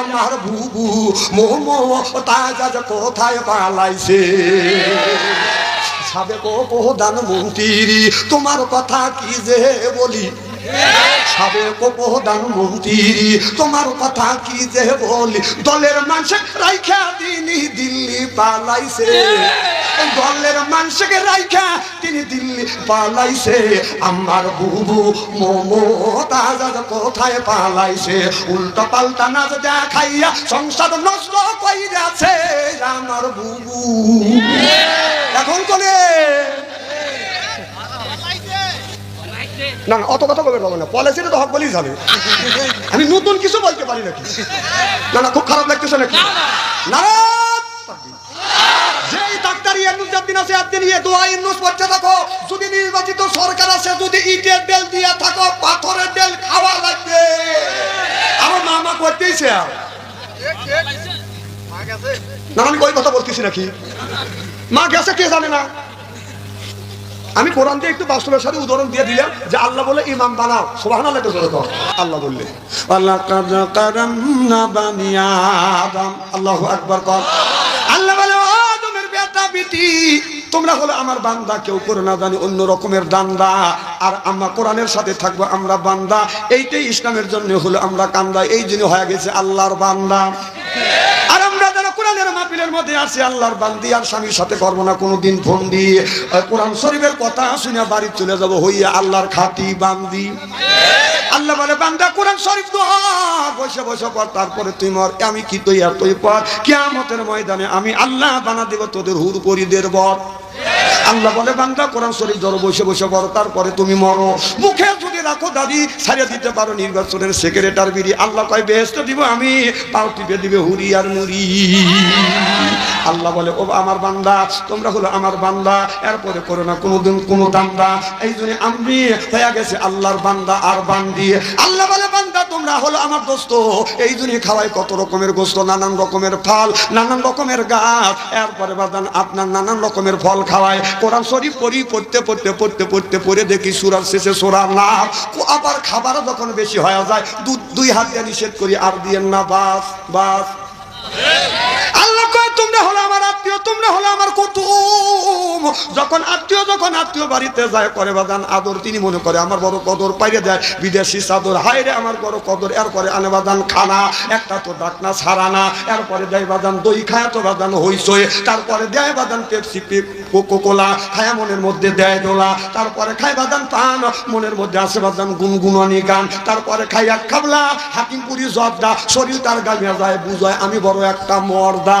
আমার বুবু মোমো তাজা যে কোথায় পালাইছে? সাবেক প্রধান মন্ত্রী তোমার কথা কি যে বলি? সাবেক প্রধান মন্ত্রী তোমার কথা কি যে বলি? দলের মানুষ রাইখা দিনি দিল্লি পালাইছে। দলের মানুষকে রাইখা, তিনি দিল্লি পালাইছে। আমার বুবু মোমো তাজা কোথায় পালাইছে? উল্টা পাল্টা নাচ দেখাইয়া সংসার নষ্ট কইরাছে আমার বুবু। এখন কোনে না অত কথা বলবে পাবো না পলিসিটা তো হক বলেই যাবে। আমি নতুন কিছু বলতে পারি নাকি? না না, খুব খারাপ লাগতেছে নাকি? না। দোয়া থাকো যদি নির্বাচিত সরকার আছে যদি ইটের দিয়ে থাকো পাথরের খাওয়া লাগবে। আমার মামা করতেইছে না আমি ওই কথা বলতেছি নাকি? মা গেছে কে জানে না? আমি কোরআন দিয়ে একটু বাস্তবের সাথে উদাহরণ দিয়ে দিলাম যে আল্লাহ বলে ইমাম বানাও। সোহান আল্লাহ আল্লাহ বললে আল্লাহ আল্লাহু আকবার কর আল্লাহ বলে ও আদমের বেটা তোমরা হলো আমার বান্দা, কেউ করে না জানি অন্য রকমের দান্দা। আর আমরা কোরআনের সাথে থাকব, আমরা বান্দা। এইটাই ইসলামের জন্য হলো আমরা কান্দা। এই জন্য হয়ে গেছে আল্লাহর বান্দা। কোরআনের মধ্যে আছে, আল্লাহর বান্দি আর স্বামীর সাথে করব না, কোনোদিন ফোন দিয়ে কোরআন শরীফের কথা শুনে বাড়ি চলে যাব, হইয়া আল্লাহর খাতি বান্দি। আল্লাহ বলে, বান্দা, কোরআন শরীফ তো বসে বসে পর তারপরে তুই মর। আমি কি তুই আর তুই পর। কেমতের ময়দানে আমি আল্লাহ বানা দেব, তোদের হুর পরিদের বর। আল্লাহ বলে, বান্দা, কোরআন শরীফ ধরো, বসে বসে পড়ো, তারপরে তুমি মরো। মুখে যদি রাখো দাদি ছাড়িয়ে দিতে পারো, নির্বাচনের সেক্রেটার বিড়ি। আল্লাহ কয় বেহেস্ত দিব আমি, পাও টিপে দিবে হুরি আর মুড়ি। আল্লাহ বলে, ও আমার বান্দা, তোমরা হলো আমার বান্দা, এরপরে করো না, কোনোদিন কোনো দান্দা। এই জন্য আমি হয়ে গেছে আল্লাহর বান্দা আর বান্দি। আল্লাহ বলে, বান্দা, তোমরা হলো আমার দোস্ত। এই জন্য খাওয়াই কত রকমের গোস্ত, নানান রকমের ফল, নানান রকমের গাছ। এরপরে বাদান আপনার নানান রকমের ফল খাওয়ায়। কোরআন শরীফ পড়ি, পড়তে পড়তে পড়তে পড়তে, পড়ে দেখি সুরার শেষে সোরার না আবার খাবার যখন বেশি হয়ে যায়, দুধ দুই হাত নিষেধ করি, আর দিয়েন না, বাস বাস। আল্লাহ কয়, তোমরা কুটুম যখন আত্মীয় যখন আত্মীয় বাড়িতে যায়, করে বাদান আদর, তিনি মনে করে, আমার বড় কদর পাইরে দেয়, বিদেশি চাদর হাইরে আমার বড় কদর। এরপরে আনে বাদান খানা, একটা তো ডাকনা সারানা এরপরে দেয় বাদান দই, খায় তো বাদান হইসই তারপরে দেয় বাদান পেপসি কোকো কোলা খায়া মনের মধ্যে দেয় দোলা। তারপরে খায় বাদান পান, মনের মধ্যে আছে বাদান গুনগুননি গান। তারপরে খাই এক খাবলা হাকিমপুরি জবদা শরীর তার গালিয়া যায়, বুঝায়, আমি বড় একটা মর্দা।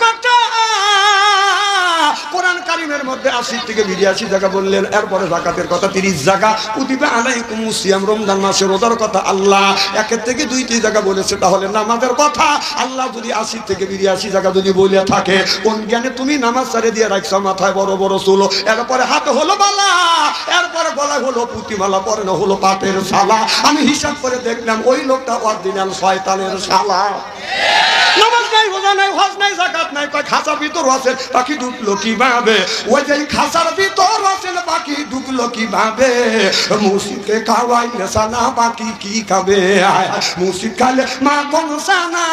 কারিমের মধ্যে আশি থেকে বিরিয়াশি জায়গা বললেন, এরপরে জাকাতের কথা তিরিশ জায়গা। কুতিবে আলাইকুম সিয়াম, রমজান মাসে রোজার কথা আল্লাহ একের থেকে দুইটি জায়গা বলেছে, তাহলে নামাজের কথা। আল্লাহ যদি আশি থেকে বিরিয়াশি জায়গা যদি বলে থাকে, কোন জ্ঞানে তুমি নামাজ সারে দিয়ে রাখছো, মাথায় বড় বড় চুলো। এরপরে হাতে হলো বালা, এরপরে গলায় হলো পুঁতিমালা পরে না হলো পাটের শালা। আমি হিসাব করে দেখলাম, ওই লোকটা অরিজিনাল শয়তানের শালা। নামাজ নাই, রোজা নাই, হজ নাই জাকাত নাই, কয় খাঁচার ভিতর আছেন পাখি ঢুকলো কীভাবে? ওই যে খাঁচার ভিতর আছেন পাখি ঢুকলো কীভাবে? মুসিদকে খাওয়াই সানা পাখি কি খাবে? মুসিদ খালে মা কোন সানা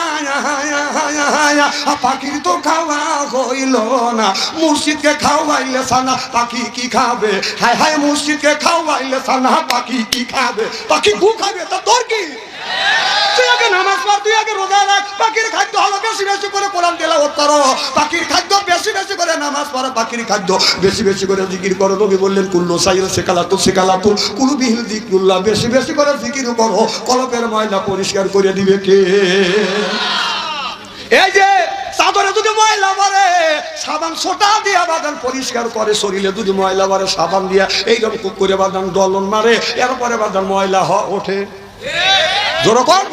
পাখির তো খাওয়া হইল না। মুর্শিদকে খাওয়াইলে সানা পাখি কি খাবে? হায় হায়, মুর্শিদকে খাওয়াইলে সানা পাখি কি খাবে? পাখি গু খাবে, তা তোর কি? তুই আগে নামাজ পড় তুই আগে রোজা রাখ। পাখির খাদ্য হলো বেশি বেশি করে কোরআন তেলাওয়াত করো। পাখির খাদ্য বেশি বেশি করে নামাজ পড়ো পাখির খাদ্য বেশি বেশি করে জিকির করো। নবী বললেন কুল্লু সাইল সেকালাতু সেকালাতু কুলু বিহিল জিকিরুল্লাহ বেশি বেশি করে জিকির করো। কলপের ময়লা পরিষ্কার করে দিবে কে? এই যে চাদরে যদি ময়লা মারে সাবান সোটা দিয়া বাদান পরিষ্কার করে শরীরে যদি ময়লা মারে সাবান দিয়া এইরকম করে বাদান দলন মারে এরপরে বাদান ময়লা হ ওঠে। যেরকম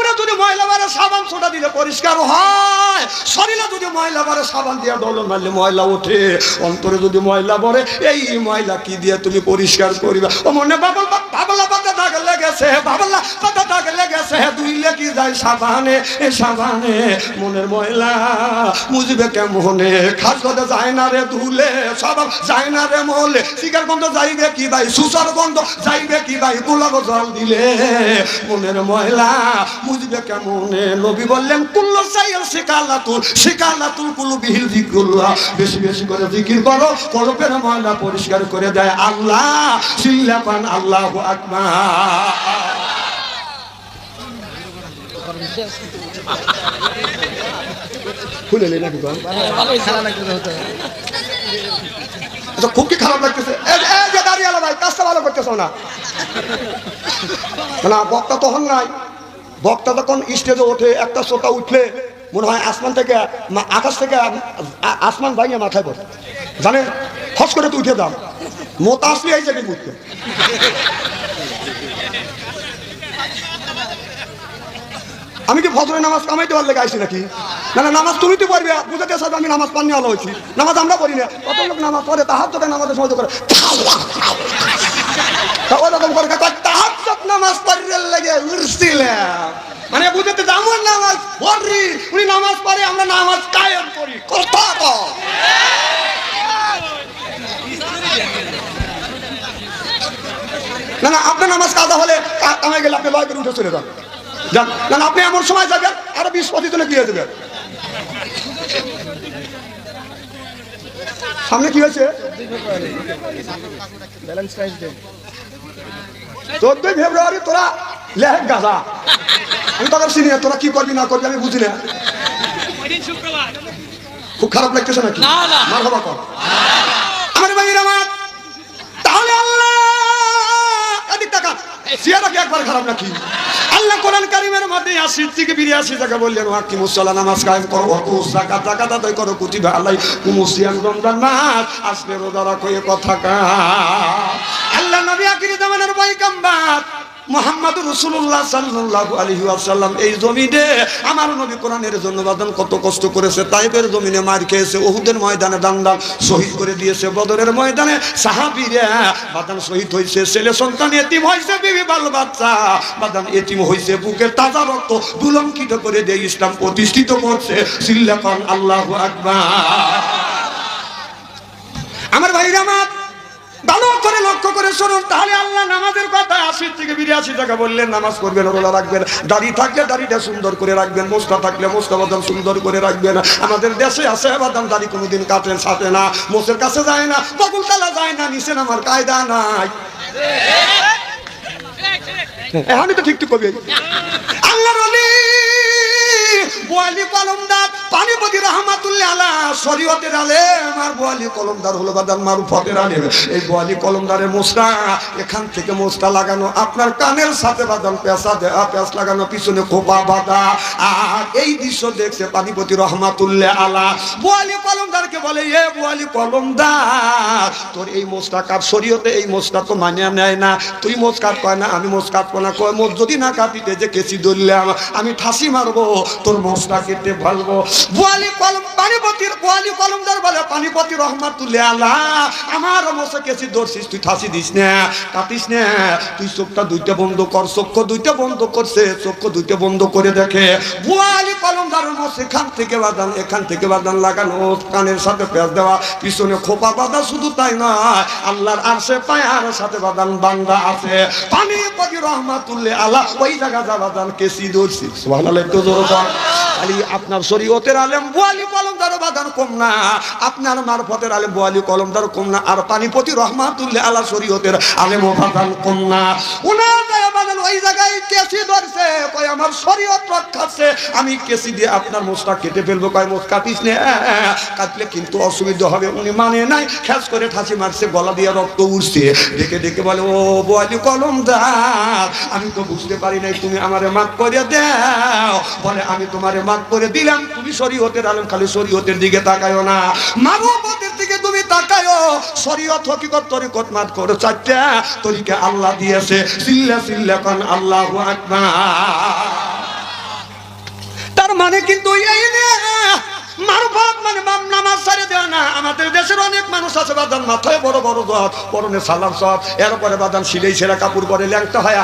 কাপড়ে যদি ময়লা বারে সাবান ছোটা দিলে পরিষ্কার হয়। শরীরে যদি ময়লা বারে সাবান দিয়ে ডলন মারলে ময়লা ওঠে। অন্তরে যদি ময়লা পড়ে, এই ময়লা কি দিয়ে তুমি পরিষ্কার করিবা? ও মনে বাবা বাবলা পাতা দাগ লেগেছে, বাবলা, পাতা দাগ লেগেছে, দুই লেগে যায় সাবানে, এ সাবানে মনের ময়লা মুজবে কেমনে? খাস কথা যায় না রে ধুলে সবাব যায় না রে মলে শিকার গন্ধ যাইবে কি ভাই? সুসার গন্ধ যাইবে কি ভাই? গোলাপ জল দিলে মনের ময়লা মুজবে কেমনে? নবী বললেন, কুল্লো সাইয়াল শিকালাতুল শিকালাতুল কুলু বিহিল জিক্রুল্লাহ বেশি বেশি করে জিকির করো, কলপের ময়লা পরিষ্কার করে দেয় আল্লাহ, সিল্লাপান আল্লাহু আকবার। আচ্ছা খারাপ ভালো না। বক্তা তখন নাই। বক্তা তখন স্টেজে ওঠে, একটা শ্রোতা উঠলে, মনে হয় আসমান থেকে আকাশ থেকে আসমান ভাঙিয়ে মাথায় পড়ে। জানেন? ফস করে তো উঠে দাম মোতা আসলে এই আমি কি ফজরের নামাজ কামাইতে পারলে গাইছি নাকি? না না, নামাজ তুমি তো পড়বে, বুঝাতে সাথে আমি নামাজ পানি আলো হয়েছি। নামাজ আমরা পড়ি না। কত লোক নামাজ পড়ে তাহার তোকে নামাজের সময় করে নামাজ লেগে মানে নামাজ উনি নামাজ পড়ে, আমরা নামাজ না না আপনার নামাজ কাজা হলে কামাই গেলে আপনি লয় করে উঠে চলে যান। যান। না আপনি এমন সময় যাবেন আরও বিশ পঁচিশ জনে দিয়ে দেবেন সামনে কি হয়েছে? চোদ্দই ফেব্রুয়ারি তোরা লেহেক গাজা। আমি তোদের চিনি তোরা কি করবি না করবি আমি বুঝি না। খুব খারাপ লাগতেছে নাকি। মার হবা কর। আমার ভাই আমার। তাহলে আল্লাহ এদিক টাকা সিয়ারা কি একবার খারাপ নাকি? আল্লাহ কোরআন কারিমের মধ্যে আশি থেকে বিরিয়াশি টাকা বললেন ওয়াকি মুসল্লা নামাজ কায়েম করো অকু জাকাত জাকাত আদায় করো, কুতিবা আল্লাহ কুমুসিয়াম রমজান মাস আজকে রোজা রাখো এই কথা কা। আল্লাহ নবী আখিরি জামানের পয়গম্বর মোহাম্মদ রসুল্লাহ সাল্লাল্লাহু আলাইহি ওয়াসাল্লাম, এই জমিনে আমার নবী কোরআনের জন্য বাদান কত কষ্ট করেছে, তাইবের জমিনে মার খেয়েছে ওহুদের ময়দানে দান দান শহীদ করে দিয়েছে, বদরের ময়দানে সাহাবীরা বাদান শহীদ হয়েছে, ছেলে সন্তান এতিম হয়েছে, বিবি বাল বাচ্চা বাদান এতিম হয়েছে বুকের তাজা রক্ত দুলঙ্কিত করে দিয়ে ইসলাম প্রতিষ্ঠিত করছে সিল্লাকান আল্লাহু আকবার। আমার ভাইরা ভালো করে লক্ষ্য করে শুনুন তাহলে আল্লাহ নামাজের কথা আশি থেকে বিরাশি টাকা বললেন নামাজ করবেন রোলা রাখবেন দাড়ি থাকলে দাড়িটা সুন্দর করে রাখবেন মোস্তা থাকলে মোস্তা বাদাম সুন্দর করে রাখবেন। আমাদের দেশে আছে বাদাম দাড়ি কোনোদিন কাটেন সাথে না মোষের কাছে যায় না বকুল তালা যায় না নিচে আমার কায়দা নাই। তো ঠিক ঠিক কবি। আল্লাহ বোয়ালি কলমদার, পানিপতি রহমাতুল্লাহ আলা শরীয়তের আলে আমার বোয়ালি কলমদার হলো বাদান মারুফতের আলে এই বোয়ালি কলমদারের মোস্তা এখান থেকে মোস্তা লাগানো আপনার কানের সাথে বাদান পেঁচা দেয়া পেঁচ লাগানো, পিছনে খোপা বাঁধা। আর এই দৃশ্য দেখছে পানিপতি রহমাতুল্লাহ আলা। বোয়ালি কলমদারকে বলে, এ বোয়ালি কলমদার, তোর এই মোস্তা কাপ শরীয়তে, এই মোস্তা তো মানিয়ে নেয় না। তুই কাট কয় না, আমি মোজ কাটবো না। কয় মোজ যদি না কাটিতে যে কেসি ধরলাম, আমি ফাঁসি মারবো। তোর মোজটা কেটে ভালবো। বোয়ালি কলম পানিপতির বোয়ালি কলমদার বলে, পানিপতি রহমাতুল্লাহ আলা। আমার মোসে কেসি ধরছিস তুই ঠাসি দিস না, কাটিস না। তুই চোখটা দুইটা বন্ধ কর চক্ষু দুইটা বন্ধ করছে চক্ষু দুইটা বন্ধ করে দেখে। বোয়ালি কলমদার মোস এখান থেকে বাদান এখান থেকে বাদান লাগানো, কানের সাথে পেঁচ দেওয়া, পিছনে খোপা বাঁধা শুধু তাই না আল্লাহর আরশে পায়ার সাথে বাদান বান্দা আছে। পানি পদি রহমাতুল্লাহ আল্লাহ ওই জায়গা যা বাদান কেসি ধরছি সুবহানাল্লাহ, একটু জোরে খালি আপনার শরীয়তের আলেম, বোয়ালি কলমদার বাদান কম না। আপনার মারফতের আলেম, বোয়ালি কলমদার কম না। আর পানিপতি রহমাতুল্লাহ আল্লাহ শরীয়তের আলেম বাদান কম না। উনার বাদান ওই জায়গায় কেসি ধরছে। কয়, আমার শরীয়ত রক্ষাচ্ছে। আমি কেসি দিয়ে আপনার মোষটা কেটে ফেলব। কয় মোষ কাটিস নে। কাটলে কিন্তু অসুবিধা হবে। উনি মানে নাই। খ্যাস করে ঠাসি মারছে, গলা দিয়ে রক্ত উঠছে ডেকে ডেকে বলে, ও বোয়ালি কলম দার আমি তো বুঝতে পারি নাই, তুমি আমারে মাফ করে দাও। বলে, আমি তোমারে মাফ করে দিলাম। তুমি শরীয়তের আলম, খালি শরীয়তের দিকে তাকায়ও না। মানবতের দিকে তুমি তাকায়ো শরীয়ত হকিকত, তরিকত মাত করে, চারটা তরিকে আল্লাহ দিয়েছে। সিল্লা সিল্লা কান, আল্লাহু আকবার। তার মানে কিন্তু এই না মারফত মানে নামাজ ছাড়ে দেয় না। আমাদের দেশের অনেক মানুষ আছে বাদান মাথায় বড় বড় দত পরনে সালাম সব। এরপরে বাদান সিলেই ছেঁড়া কাপড় পরে ল্যাংটা হয়